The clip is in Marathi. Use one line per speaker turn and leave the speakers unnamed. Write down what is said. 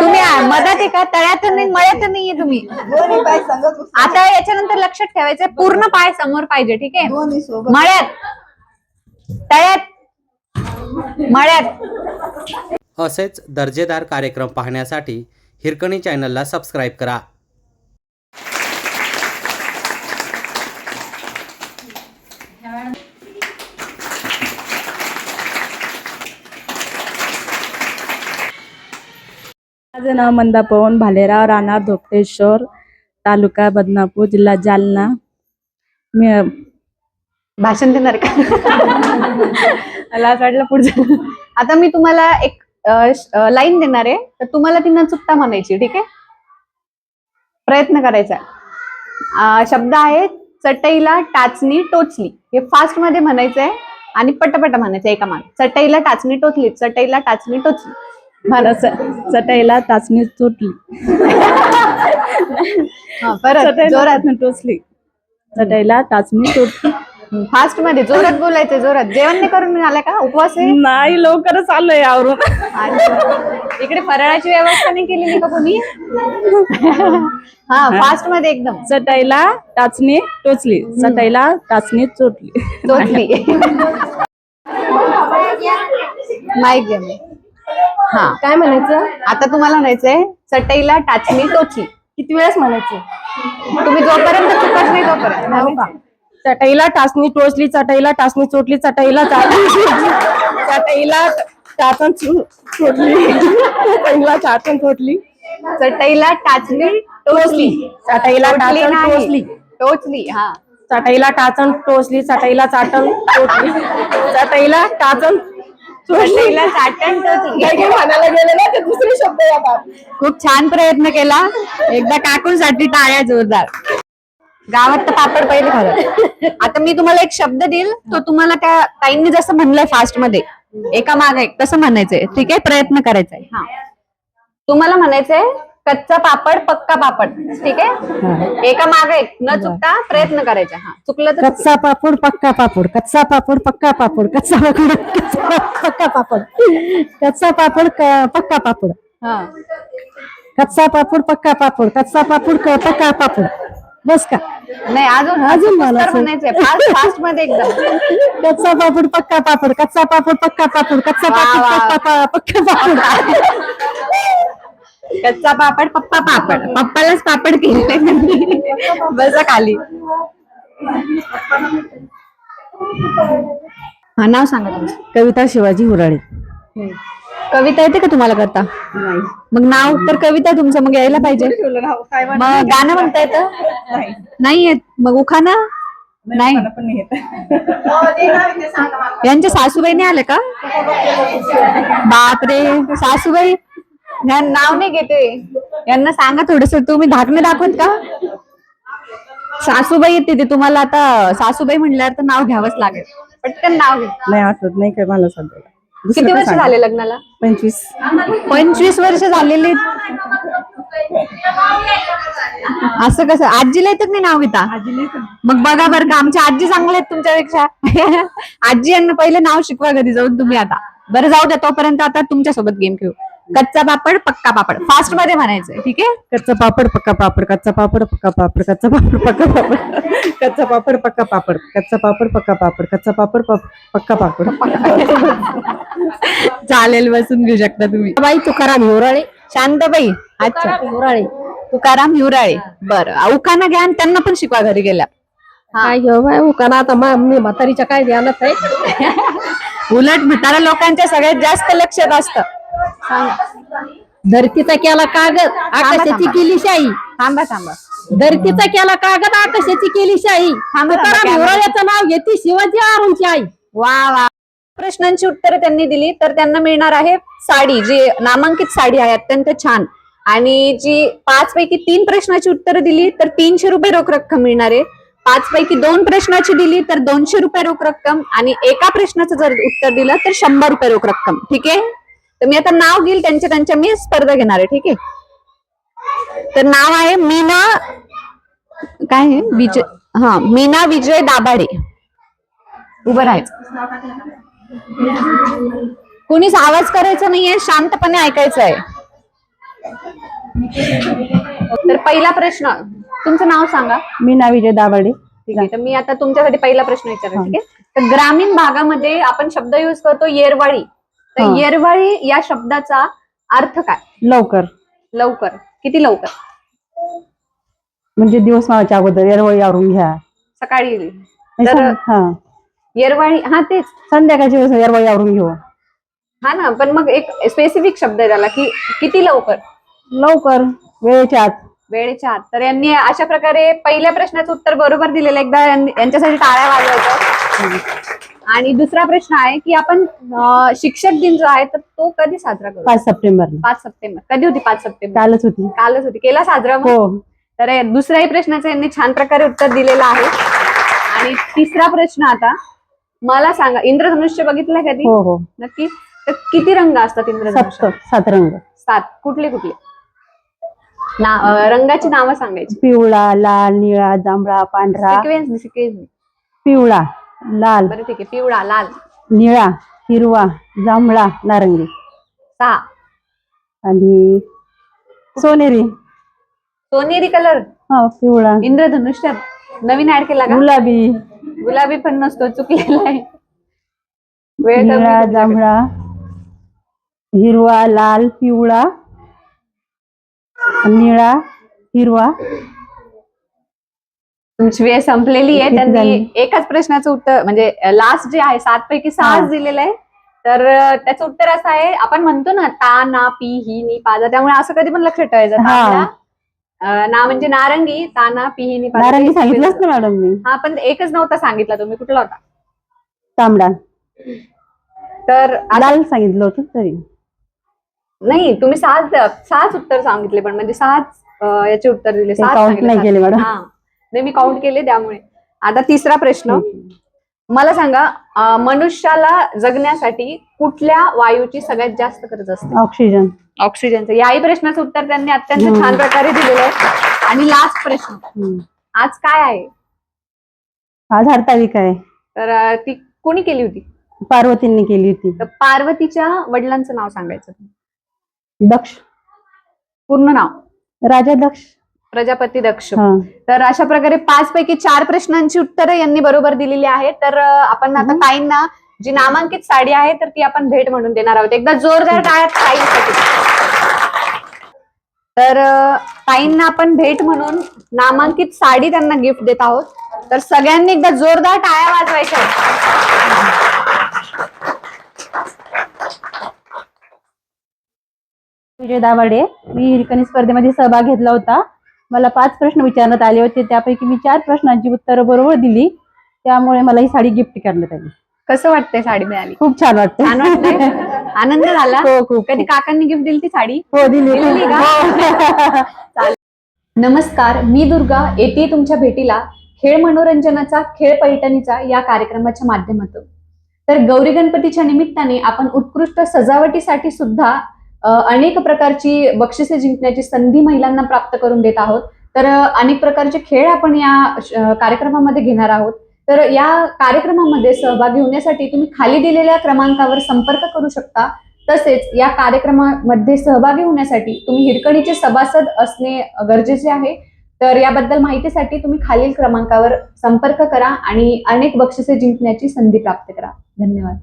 तुम्ही मधात आहे का? तळ्यात नाही मळ्यात नाहीये तुम्ही.
दोन्ही पाय संगत उचला.
आता याच्यानंतर लक्षात ठेवायचं पूर्ण पाय समोर पाहिजे ठीक आहे?
दोन्ही सोबत.
मळ्यात. तळ्यात. मळ्यात.
असेच दर्जेदार कार्यक्रम पाहण्यासाठी हिरकणी चॅनलला सबस्क्राईब करा.
माझं नाव मंदा पवन भालेराव राणा धोपटेश्वर तालुका बदनापूर जिल्हा जालना. मी
भाषण देणार का? मला असं वाटलं पुढचं. आता मी तुम्हाला एक लाईन देणार आहे. तर तुम्हाला ती न चुकता म्हणायची ठीक आहे? प्रयत्न करायचा. अं, शब्द आहे चटईला टाचणी टोचली. हे फास्टमध्ये म्हणायचं आहे आणि पटपट म्हणायचं एका मान चटईला टाचणी टोचली. चटईला टाचणी टोचली. म्हणा
चटईला टाचणी तुटली.
हा, परत जोरात.
टोचली. चटईला टाचणी तुटली
फास्टमध्ये जोरात बोलायचं जोरात. जेवण नाही करून आलाय का? उपवास आहे?
नाही लवकरच आलोय आवरून.
इकडे फराळाची व्यवस्था नाही केलेली का कोणी? हा फास्टमध्ये एकदम.
चटईला टाचणी टोचली. चटईला टाचणी चोटली
टोचली. माईक घ्या मी हा.
काय म्हणायचं?
आता तुम्हाला म्हणायचंय चटईला टाचणी टोचली
किती वेळेस म्हणायचं?
तुम्ही जोपर्यंत चुकत नाही तोपर्यंत. हो?
चटईला टाचणी टोचली चटईला टाचणी चोटली चटईला चटईला टाचण चोटली. चटईला टाचण चोटली.
चटईला टाचणी टोचली.
चटईला
टोचली
टाचण. टोचली.
टोचली हा.
चटईला टाचण टोचली चटईला चाटण टोचली. चटईला टाचण
चटईला चाटण टोचली
काही म्हणायला गेले ना ते दुसरे शब्द येतात
खूप छान प्रयत्न केला. एकदा काकूंसाठी टाळ्या जोरदार. गावात तर पापड पहिले खात आता मी तुम्हाला एक शब्द देईल. तो तुम्हाला त्या ताईंनी जसं म्हणलंय फास्टमध्ये. एका माग एक तसं म्हणायचंय. ठीक आहे? प्रयत्न करायचा आहे हा. तुम्हाला म्हणायचंय कच्चा पापड पक्का पापड ठीक आहे एका माग एक न चुकता प्रयत्न करायचा हा चुकलं तर.
कच्चा पापड पक्का पापड कच्चा पापड पक्का पापड कच्चा पापड कच्चा पक्का पापड कच्चा पापड पक्का पापड
हा.
कच्चा पापड पक्का पापड कच्चा पापड पक्का पापड बस का
नाही अजून
अजून मला
म्हणायचंय फास्ट फास्टमध्ये एकदम
कच्चा पापड पक्का पापड कच्चा पापड पक्का पापड कच्चा पापड पक्का पापड
कच्चा पापड पप्पा पापड. पप्पालाच पापड केले बसा खाली. हा नाव सांगा तुमचं.
कविता शिवाजी हुराळे.
कविता येते का तुम्हाला करता? मग नाव तर कविता तुमचं मग यायला पाहिजे. मग गाणं म्हणता येतं? नाही. येत. मग उखाणा? नाही यांच्या सासूबाईने आले का? बापरे सासूबाई. नाव नाही घेते. यांना सांगा थोडस तुम्ही धाकणे दाखवत का? सासूबाई येते ते तुम्हाला आता सासूबाई म्हणल्यावर तर नाव घ्यावंच लागेल. पटकन नाव घे
नाही आठवत नाही काय मला सध्या.
किती वर्ष झाले लग्नाला?
पंचवीस.
पंचवीस वर्ष झालेली. असं कसं? आजीला येतात नाही नाव घेता? मग बघा बरं का आमच्या आजी चांगल्या आहेत तुमच्यापेक्षा. आजी यांना पहिले नाव शिकवा घरी जाऊन तुम्ही आता. बरं जाऊ द्या तोपर्यंत आता तुमच्यासोबत गेम खेळू. कच्चा पापड पक्का पापड. फास्टमध्ये म्हणायचंय ठीक आहे?
कच्चा पापड पक्का पापड कच्चा पापड पक्का पापड कच्चा पापड पक्का पापड. कच्चा पापड पक्का पापड कच्चा पापड पक्का पापड कच्चा पापड पक- पक्का पापड.
चालेल बसून घेऊ शकता तुम्ही.
बाई तुकाराम हिवराळे.
शांताबाई. अच्छा.
हिवराळे.
तुकाराम हिवराळे. बरं. उखाना घ्या आणि त्यांना पण शिकवा घरी गेल्या.
काय घेऊ बाय उकाना आता मा- मी म्हातारीच्या काय ध्यानात आहे?
उलट म्हातारा लोकांच्या सगळ्यात जास्त लक्षात असतं.
धरतीचा केला कागद आकाशाची. केली शाही
थांबा थांबा.
धरतीचा केला कागद आकाशाची केली शाही तुकाराम नाव घेते शिवाजी आरूंची आई.
वा वा. प्रश्नांची उत्तरं त्यांनी दिली तर त्यांना मिळणार आहे साडी जी नामांकित साडी आहे अत्यंत छान. आणि जी पाच पैकी तीन प्रश्नाची उत्तरं दिली तर तीनशे रुपये रोख रक्कम मिळणार आहे. पाच पैकी दोन प्रश्नाची दिली तर दोनशे रुपये रोख रक्कम. आणि एका प्रश्नाचं जर उत्तर दिलं तर शंभर रुपये रोख रक्कम. ठीक आहे? तर मी आता नाव घेईल त्यांच्या त्यांच्या मी स्पर्धा घेणार आहे ठीक आहे? तर नाव आहे मीना काय आहे? विजय हा मीना विजय दाभाडे. उभं राहायचं. कुणीच आवाज करायचा नाहीये शांतपणे ऐकायचं आहे. तर पहिला प्रश्न तुमचं नाव सांगा.
मीना विजय दाभाडे.
ठीक आहे तर मी आता तुमच्यासाठी पहिला प्रश्न विचारते ठीक आहे? तर ग्रामीण भागामध्ये आपण शब्द युज करतो येरवाळी तर
हा.
येरवाळी या शब्दाचा अर्थ काय?
लवकर.
लवकर. किती लवकर?
म्हणजे दिवस मावाच्या अगोदर येरवळी आवरून घ्या.
सकाळी
नाही
तर-
सं- हा.
येरवाळी हा तेच.
संध्याकाळच्या वेळेस येरवळी आवरून घेऊ.
हा ना पण मग एक स्पेसिफिक शब्द आहे त्याला की किती लवकर?
लवकर. वेळेच्या आत.
वेळेच्या आत. तर यांनी अशा प्रकारे पहिल्या प्रश्नाचं उत्तर बरोबर दिलेलं आहे. एकदा यांच्यासाठी टाळ्या वाजवायचं आणि दुसरा प्रश्न आहे की आपण अं, शिक्षक दिन जो आहे तर तो कधी साजरा करू?
पाच सप्टेंबरला.
पाच सप्टेंबर. कधी होती पाच सप्टेंबर?
कालच होती.
कालच होती. केला साजरा मग?
हो.
तर दुसऱ्याही प्रश्नाचं यांनी छान प्रकारे उत्तर दिलेलं आहे. आणि तिसरा प्रश्न आता मला सांगा इंद्रधनुष्य बघितलंय कधी
हो हो.
नक्की? तर किती रंग असतात इंद्रधनुष्य
सात रंग.
सात. कुठले कुठले? ना अं, रंगाची नावं सांगायची.
पिवळा लाल निळा जांभळा पांढरा.
सिक्वेन्स सिक्वेन्स
पिवळा. लाल.
बरं ठीक आहे पिवळा लाल.
निळा हिरवा जांभळा नारंगी.
सहा
आणि सोनेरी.
सोनेरी कलर.
हा पिवळा.
इंद्रधनुष्य नवीन ऍड केला का?
गुलाबी.
गुलाबी पण नसतो चुकलेला आहे. वेळ कमी
निळा
तुमच्याकडे.
जांभळा. हिरवा लाल पिवळा. निळा हिरवा.
तुमची वेळ संपलेली आहे. त्यांनी? एकाच प्रश्नाचं उत्तर म्हणजे लास्ट जे आहे सात पैकी. सहाच दिलेलं आहे तर त्याचं उत्तर असं आहे आपण म्हणतो ना ता ना पी ही नी पाजा त्यामुळे असं कधी पण लक्षात ठेवायचं. ना म्हणजे नारंगी ताना पी ही नी
नारंगी सांगितलंच ना मॅडम मी.
हा पण एकच नव्हता सांगितला तुम्ही. कुठला होता?
तांबडा.
तर
लाल सांगितलं होतं तरी.
नाही तुम्ही सहाच सहाच उत्तर सांगितले पण म्हणजे सहाच याचे उत्तर दिले.
ते
सहाच
नाही. केले मॅडम.
नाही मी काउंट केले त्यामुळे. आता तिसरा प्रश्न. मला सांगा मनुष्याला जगण्यासाठी कुठल्या वायूची सगळ्यात जास्त गरज असते?
ऑक्सिजन.
ऑक्सिजनचं. याही प्रश्नाचं उत्तर त्यांनी अत्यंत. छान प्रकारे दिलेलं आहे. आणि लास्ट प्रश्न. आज काय आहे?
आज हरतालिका आहे.
तर ती कोणी केली होती?
पार्वतींनी केली होती.
तर पार्वतीच्या वडिलांचं नाव सांगायचं.
दक्ष.
पूर्ण नाव?
राजा दक्ष.
प्रजापती दक्ष.
हा.
तर अशा प्रकारे पाच पैकी चार प्रश्नांची उत्तरं यांनी बरोबर दिलेली आहेत. तर अं, आपण आता ताईंना जी नामांकित साडी आहे तर ती आपण भेट म्हणून देणार आहोत. एकदा जोरदार टाळ्यात ताईंसाठी. तर अं, ताईंना आपण भेट म्हणून नामांकित साडी त्यांना गिफ्ट देत आहोत. तर सगळ्यांनी एकदा जोरदार टाळ्या वाजवायच्या आहेत.
विजय दाभाडे मी हिरकणी स्पर्धेमध्ये सहभाग घेतला होता. मला पाच प्रश्न विचारण्यात आले होते. त्यापैकी मी चार प्रश्नांची उत्तरं बरोबर दिली. त्यामुळे मला ही साडी गिफ्ट करण्यात आली.
कसं वाटतंय साडी मिळाली?
खूप छान वाटतं
छान वाटतंय? आनंद झाला?
हो खूप
कधी काकांनी गिफ्ट दिली ती साडी?
हो दिली
दिली का?
हो.
नमस्कार मी दुर्गा येते तुमच्या भेटीला. खेळ मनोरंजनाचा खेळ पैठणीचा या कार्यक्रमाच्या माध्यमातून. तर गौरी गणपतीच्या निमित्ताने आपण उत्कृष्ट सजावटीसाठी सुद्धा अनेक प्रकारची बक्षिसे जिंकण्याची संधी महिलांना प्राप्त करून देत आहोत. तर अनेक प्रकारचे खेळ आपण या कार्यक्रमामध्ये घेणार आहोत. तर या कार्यक्रमामध्ये सहभागी होण्यासाठी तुम्ही खाली दिलेल्या क्रमांकावर संपर्क करू शकता. तसेच या कार्यक्रमामध्ये सहभागी होण्यासाठी तुम्ही हिरकणीचे सभासद असणे गरजेचे आहे. तर याबद्दल माहितीसाठी तुम्ही खालील क्रमांकावर संपर्क करा आणि अनेक बक्षिसे जिंकण्याची संधी प्राप्त करा. धन्यवाद.